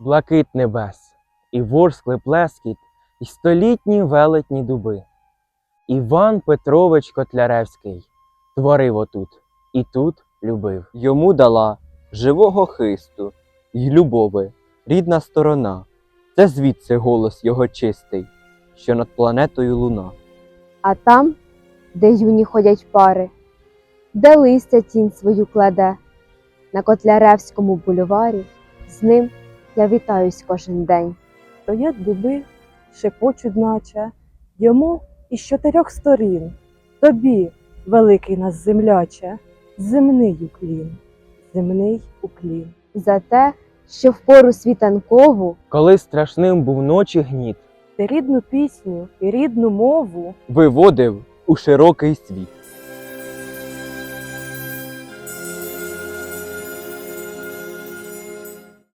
блакит небес, і ворскли плескіт, і столітні велетні дуби. Іван Петрович Котляревський творив отут і тут любив. Йому дала живого хисту й любови рідна сторона. Це звідси голос його чистий, що над планетою луна. А там, де юні ходять пари, де листя тінь свою кладе, на Котляревському бульварі, з ним я вітаюсь кожен день. стоять дуби, шепочуть наче, йому із чотирьох сторін. Тобі, великий нас земляче, земний уклін, земний уклін. За те, що в пору світанкову Коли страшним був ночі гніт, Ти рідну пісню і рідну мову Виводив у широкий світ.